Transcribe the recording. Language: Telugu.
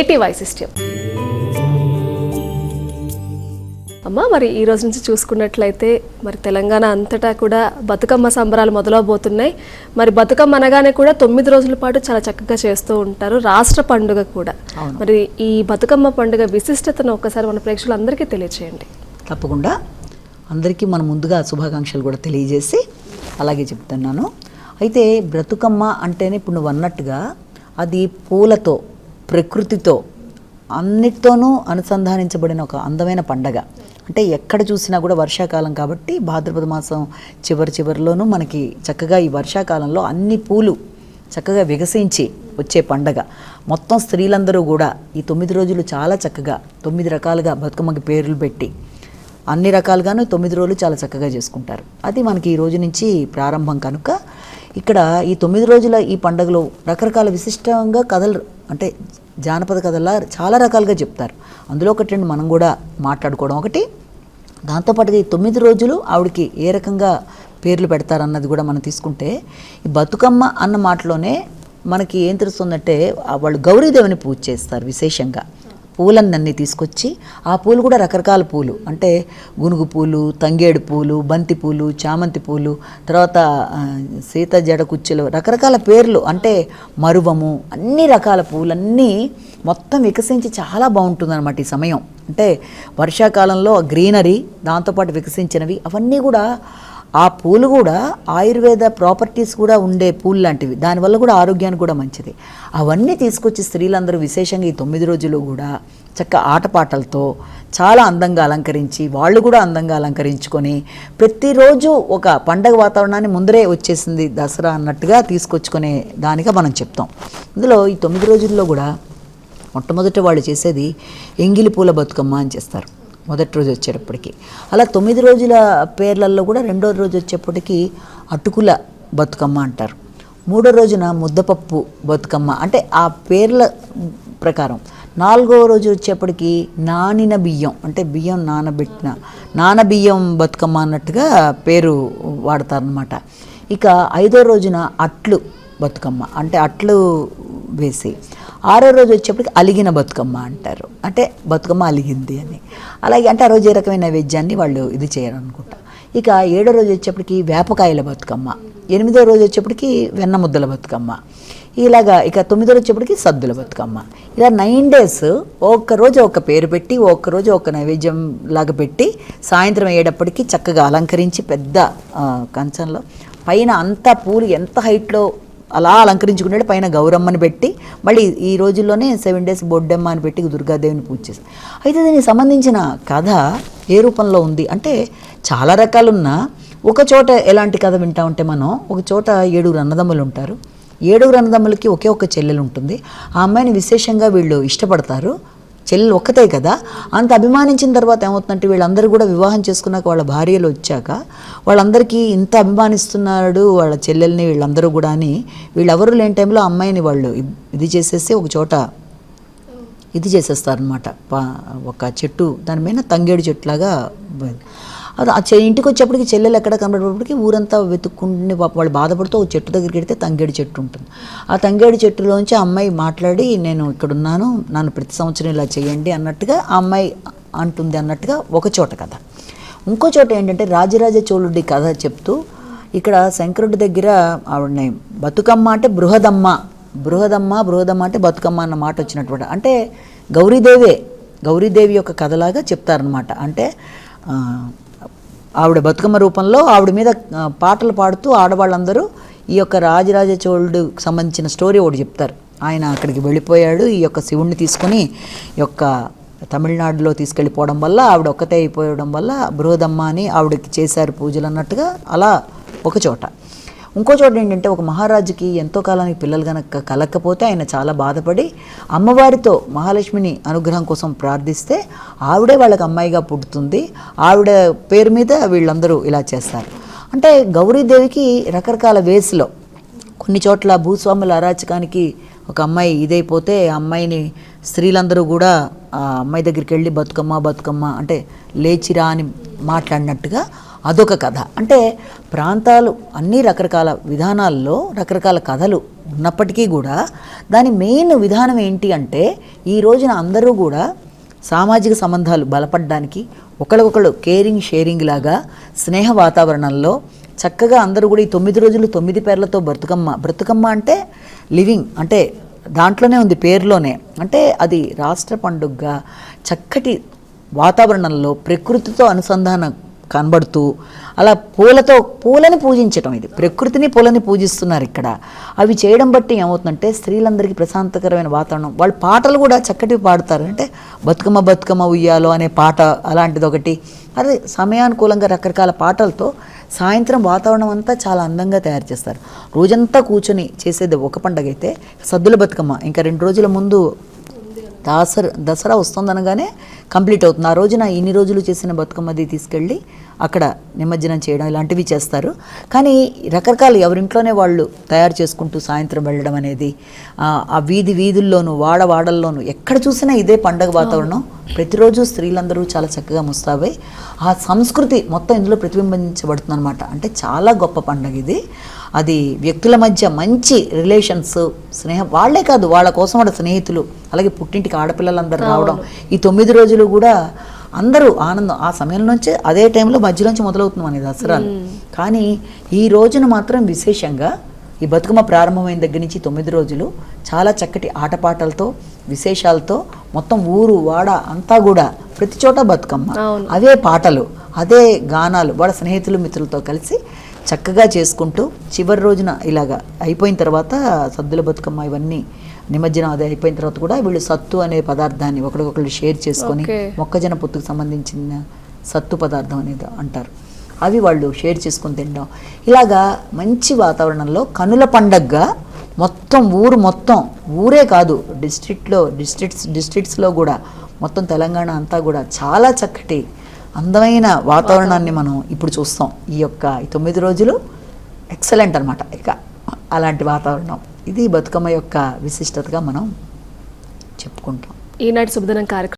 ఏటీ వైశిష్ట్యం అమ్మ మరి ఈ రోజు నుంచి చూసుకున్నట్లయితే మరి తెలంగాణ అంతటా కూడా బతుకమ్మ సంబరాలు మొదలవబోతున్నాయి. మరి బతుకమ్మ అనగానే కూడా తొమ్మిది రోజుల పాటు చాలా చక్కగా చేస్తూ ఉంటారు రాష్ట్ర పండుగ కూడా. మరి ఈ బతుకమ్మ పండుగ విశిష్టతను ఒక్కసారి మన ప్రేక్షకులందరికీ తెలియచేయండి. తప్పకుండా. అందరికీ మనం ముందుగా శుభాకాంక్షలు కూడా తెలియజేసి అలాగే చెప్తున్నాను. అయితే బ్రతుకమ్మ అంటేనే ఇప్పుడు నువ్వు అన్నట్టుగా అది పూలతో ప్రకృతితో అన్నిటితోనూ అనుసంధానించబడిన ఒక అందమైన పండగ. అంటే ఎక్కడ చూసినా కూడా వర్షాకాలం కాబట్టి భాద్రపద మాసం చివరి చివరిలోనూ మనకి చక్కగా ఈ వర్షాకాలంలో అన్ని పూలు చక్కగా వికసించి వచ్చే పండగ. మొత్తం స్త్రీలందరూ కూడా ఈ తొమ్మిది రోజులు చాలా చక్కగా తొమ్మిది రకాలుగా బతుకమ్మకి పేర్లు పెట్టి అన్ని రకాలుగాను తొమ్మిది రోజులు చాలా చక్కగా చేసుకుంటారు. అది మనకి ఈ రోజు నుంచి ప్రారంభం కనుక ఇక్కడ ఈ తొమ్మిది రోజుల ఈ పండుగలో రకరకాల విశిష్టంగా కథలు అంటే జానపద కథల్లా చాలా రకాలుగా చెప్తారు. అందులో ఒకటి రెండు మనం కూడా మాట్లాడుకోవడం ఒకటి. దాంతోపాటుగా ఈ తొమ్మిది రోజులు ఆవిడకి ఏ రకంగా పేర్లు పెడతారన్నది కూడా మనం తీసుకుంటే ఈ బతుకమ్మ అన్న మాటలోనే మనకి ఏం తెలుస్తుందంటే వాళ్ళు గౌరీదేవిని పూజ చేస్తారు విశేషంగా. పూలన్నీ తీసుకొచ్చి ఆ పూలు కూడా రకరకాల పూలు. అంటే గునుగు పూలు తంగేడు పూలు బంతి పూలు చామంతి పూలు తర్వాత సీత జడ కుచ్చులు రకరకాల పేర్లు అంటే మరువము అన్ని రకాల పూలన్నీ మొత్తం వికసించి చాలా బాగుంటుందన్నమాట ఈ సమయం. అంటే వర్షాకాలంలో గ్రీనరీ దాంతోపాటు వికసించినవి అవన్నీ కూడా ఆ పూలు కూడా ఆయుర్వేద ప్రాపర్టీస్ కూడా ఉండే పూలు లాంటివి. దానివల్ల కూడా ఆరోగ్యానికి కూడా మంచిది. అవన్నీ తీసుకొచ్చి స్త్రీలందరూ విశేషంగా ఈ తొమ్మిది రోజులు కూడా చక్క ఆటపాటలతో చాలా అందంగా అలంకరించి వాళ్ళు కూడా అందంగా అలంకరించుకొని ప్రతిరోజు ఒక పండగ వాతావరణాన్ని ముందరే వచ్చేసింది దసరా అన్నట్టుగా తీసుకొచ్చుకునే దానిగా మనం చెప్తాం. ఇందులో ఈ తొమ్మిది రోజుల్లో కూడా మొట్టమొదట వాళ్ళు చేసేది ఎంగిలి పూల బతుకమ్మ అని చేస్తారు. మొదటి రోజు వచ్చేటప్పటికి. అలా తొమ్మిది రోజుల పేర్లలో కూడా రెండో రోజు వచ్చేప్పటికి అటుకుల బతుకమ్మ అంటారు. మూడో రోజున ముద్దపప్పు బతుకమ్మ. అంటే ఆ పేర్ల ప్రకారం. నాలుగో రోజు వచ్చేప్పటికి నానిన బియ్యం. అంటే బియ్యం నానబెట్టిన నానబియ్యం బతుకమ్మ అన్నట్టుగా పేరు వాడతారనమాట ఇక ఐదో రోజున అట్లు బతుకమ్మ. అంటే అట్లు వేసి ఆరో రోజు వచ్చేప్పటికి అలిగిన బతుకమ్మ అంటారు. అంటే బతుకమ్మ అలిగింది అని. అలాగే అంటే ఆ రోజు ఏ రకమైన నైవేద్యాన్ని వాళ్ళు ఇది చేయరు అనుకుంటా ఇక ఏడో రోజు వచ్చేప్పటికి వేపకాయల బతుకమ్మ. ఎనిమిదో రోజు వచ్చేప్పటికి వెన్న ముద్దల బతుకమ్మ. ఇలాగా ఇక తొమ్మిదో రోజు వచ్చేప్పటికి సద్దుల బతుకమ్మ. ఇలా నైన్ డేస్ ఒక్క రోజు ఒక పేరు పెట్టి ఒక్క రోజు ఒక నైవేద్యం లాగా పెట్టి సాయంత్రం అయ్యేటప్పటికి చక్కగా అలంకరించి పెద్ద కంచంలో పైన అంతా పూలు ఎంత హైట్లో అలా అలంకరించుకున్నాడు. పైన గౌరమ్మని పెట్టి మళ్ళీ ఈ రోజుల్లోనే సెవెన్ డేస్ బొడ్డమ్మ అని పెట్టి దుర్గాదేవిని పూజ చేస్తారు అయితే దీనికి సంబంధించిన కథ ఏ రూపంలో ఉంది? అంటే చాలా రకాలున్న ఒక చోట ఎలాంటి కథ వింటా ఉంటే మనం ఒక చోట ఏడుగురు అన్నదమ్ములు ఉంటారు. ఏడుగురు అన్నదమ్ములకి ఒకే ఒక చెల్లెలు ఉంటుంది. ఆ అమ్మాయిని విశేషంగా వీళ్ళు ఇష్టపడతారు. చెల్లెలు ఒక్కతే కదా? అంత అభిమానించిన తర్వాత ఏమవుతుందంటే వీళ్ళందరూ కూడా వివాహం చేసుకున్నాక వాళ్ళ భార్యలు వచ్చాక వాళ్ళందరికీ ఇంత అభిమానిస్తున్నాడు వాళ్ళ చెల్లెల్ని వీళ్ళందరూ కూడా అని వీళ్ళెవరు లేని టైంలో అమ్మాయిని వాళ్ళు ఇది చేసేసి ఒక చోట ఇది చేసేస్తారనమాట ఒక చెట్టు దాని మీద తంగేడు చెట్టులాగా అది ఆ ఇంటికి వచ్చేప్పటికి చెల్లెలు ఎక్కడ కనబడేటప్పటికి ఊరంతా వెతుక్కుంటే వాళ్ళు బాధపడుతూ ఒక చెట్టు దగ్గరికి వెడితే తంగేడు చెట్టు ఉంటుంది. ఆ తంగేడు చెట్టులోంచి ఆ అమ్మాయి మాట్లాడి నేను ఇక్కడున్నాను నన్ను ప్రతి సంవత్సరం ఇలా చేయండి అన్నట్టుగా ఆ అమ్మాయి అంటుంది అన్నట్టుగా ఒక చోట కథ. ఇంకో చోట ఏంటంటే రాజరాజ చోళుడి కథ చెప్తూ ఇక్కడ శంకరుడి దగ్గర ఆవిడని బతుకమ్మ అంటే బృహదమ్మ బృహదమ్మ బృహదమ్మ అంటే బతుకమ్మ అన్న మాట వచ్చినటువంటి అంటే గౌరీదేవే గౌరీదేవి యొక్క కథలాగా చెప్తారనమాట అంటే ఆవిడ బతుకమ్మ రూపంలో ఆవిడ మీద పాటలు పాడుతూ ఆడవాళ్ళందరూ ఈ యొక్క రాజరాజ చోళుడికి సంబంధించిన స్టోరీ ఒకటి చెప్తారు. ఆయన అక్కడికి వెళ్ళిపోయాడు. ఈ యొక్క శివుణ్ణి తీసుకొని ఈ యొక్క తమిళనాడులో తీసుకెళ్ళిపోవడం వల్ల ఆవిడ ఒక్కతే అయిపోవడం వల్ల బృహదమ్మ అని ఆవిడకి చేశారు పూజలు అన్నట్టుగా అలా ఒక చోట. ఇంకో చోట ఏంటంటే ఒక మహారాజుకి ఎంతో కాలానికి పిల్లలు కనుక కలక్కపోతే ఆయన చాలా బాధపడి అమ్మవారితో మహాలక్ష్మిని అనుగ్రహం కోసం ప్రార్థిస్తే ఆవిడే వాళ్ళకి అమ్మాయిగా పుట్టుతుంది ఆవిడ పేరు మీద వీళ్ళందరూ ఇలా చేస్తారు. అంటే గౌరీదేవికి రకరకాల వేస్లో కొన్ని చోట్ల భూస్వాముల అరాచకానికి ఒక అమ్మాయి ఇదైపోతే ఆ అమ్మాయిని స్త్రీలందరూ కూడా ఆ అమ్మాయి దగ్గరికి వెళ్ళి బతుకమ్మ బతుకమ్మ అంటే లేచిరా అని మాట్లాడినట్టుగా అదొక కథ. అంటే ప్రాంతాలు అన్ని రకరకాల విధానాల్లో రకరకాల కథలు ఉన్నప్పటికీ కూడా దాని మెయిన్ విధానం ఏంటి అంటే ఈ రోజున అందరూ కూడా సామాజిక సంబంధాలు బలపడడానికి ఒకళ్ళొకళ్ళు కేరింగ్ షేరింగ్ లాగా స్నేహ వాతావరణంలో చక్కగా అందరూ కూడా ఈ తొమ్మిది రోజులు తొమ్మిది పేర్లతో బ్రతుకమ్మ. బ్రతుకమ్మ అంటే లివింగ్ అంటే దాంట్లోనే ఉంది పేరులోనే. అంటే అది రాష్ట్ర పండుగగా చక్కటి వాతావరణంలో ప్రకృతితో అనుసంధానం కనబడుతూ అలా పూలతో పూలని పూజించటం ఇది. ప్రకృతిని పూలని పూజిస్తున్నారు ఇక్కడ. అవి చేయడం బట్టి ఏమవుతుందంటే స్త్రీలందరికీ ప్రశాంతకరమైన వాతావరణం. వాళ్ళు పాటలు కూడా చక్కటివి పాడతారు. అంటే బతుకమ్మ బతుకమ్మ ఉయ్యాలో అనే పాట అలాంటిది ఒకటి. అదే సమయానుకూలంగా రకరకాల పాటలతో సాయంత్రం వాతావరణం అంతా చాలా అందంగా తయారు చేస్తారు. రోజంతా కూర్చొని చేసేది ఒక పండగ అయితే సద్దుల బతుకమ్మ. ఇంకా రెండు రోజుల ముందు దసరా దసరా వస్తుందనగానే కంప్లీట్ అవుతుంది. ఆ రోజున ఇన్ని రోజులు చేసిన బతుకమ్మది తీసుకెళ్ళి అక్కడ నిమజ్జనం చేయడం ఇలాంటివి చేస్తారు. కానీ రకరకాల ఎవరింట్లోనే వాళ్ళు తయారు చేసుకుంటూ సాయంత్రం వెళ్ళడం అనేది ఆ, వీధి వీధుల్లోనూ వాడ వాడల్లోనూ ఎక్కడ చూసినా ఇదే పండగ వాతావరణం. ప్రతిరోజు స్త్రీలందరూ చాలా చక్కగా ముస్తాబై ఆ సంస్కృతి మొత్తం ఇందులో ప్రతిబింబించబడుతుంది అనమాట అంటే చాలా గొప్ప పండగ ఇది. అది వ్యక్తుల మధ్య మంచి రిలేషన్స్ స్నేహం వాళ్ళే కాదు వాళ్ళ కోసం వాళ్ళ స్నేహితులు అలాగే పుట్టింటికి ఆడపిల్లలందరూ రావడం. ఈ తొమ్మిది రోజులు కూడా అందరూ ఆనందం. ఆ సమయం నుంచి అదే టైంలో మధ్యలోంచి మొదలవుతుంది మన దసరాలు. కానీ ఈ రోజున మాత్రం విశేషంగా ఈ బతుకమ్మ ప్రారంభమైన దగ్గర నుంచి తొమ్మిది రోజులు చాలా చక్కటి ఆటపాటలతో విశేషాలతో మొత్తం ఊరు వాడ అంతా కూడా ప్రతి చోట బతుకమ్మ. అవే పాటలు అదే గానాలు వాళ్ళ స్నేహితులు మిత్రులతో కలిసి చక్కగా చేసుకుంటూ చివరి రోజున ఇలాగా అయిపోయిన తర్వాత సద్దుల బతుకమ్మ ఇవన్నీ నిమజ్జనం అది అయిపోయిన తర్వాత కూడా వీళ్ళు సత్తు అనే పదార్థాన్ని ఒకరికొకరు షేర్ చేసుకొని. మొక్కజొన్న పొత్తుకు సంబంధించిన సత్తు పదార్థం అనేది అంటారు అవి వాళ్ళు షేర్ చేసుకొని తినడం ఇలాగా మంచి వాతావరణంలో కనుల పండగగా మొత్తం ఊరు మొత్తం ఊరే కాదు డిస్ట్రిక్ట్లో డిస్ట్రిక్ట్స్ డిస్ట్రిక్ట్స్లో కూడా మొత్తం తెలంగాణ అంతా కూడా చాలా చక్కటి అందమైన వాతావరణాన్ని మనం ఇప్పుడు చూస్తాం. ఈ యొక్క ఈ తొమ్మిది రోజులు ఎక్సలెంట్ అనమాట ఇక అలాంటి వాతావరణం. ఇది బతుకమ్మ యొక్క విశిష్టతగా మనం చెప్పుకుంటాం. ఈనాటి శుభదినం కార్యక్రమం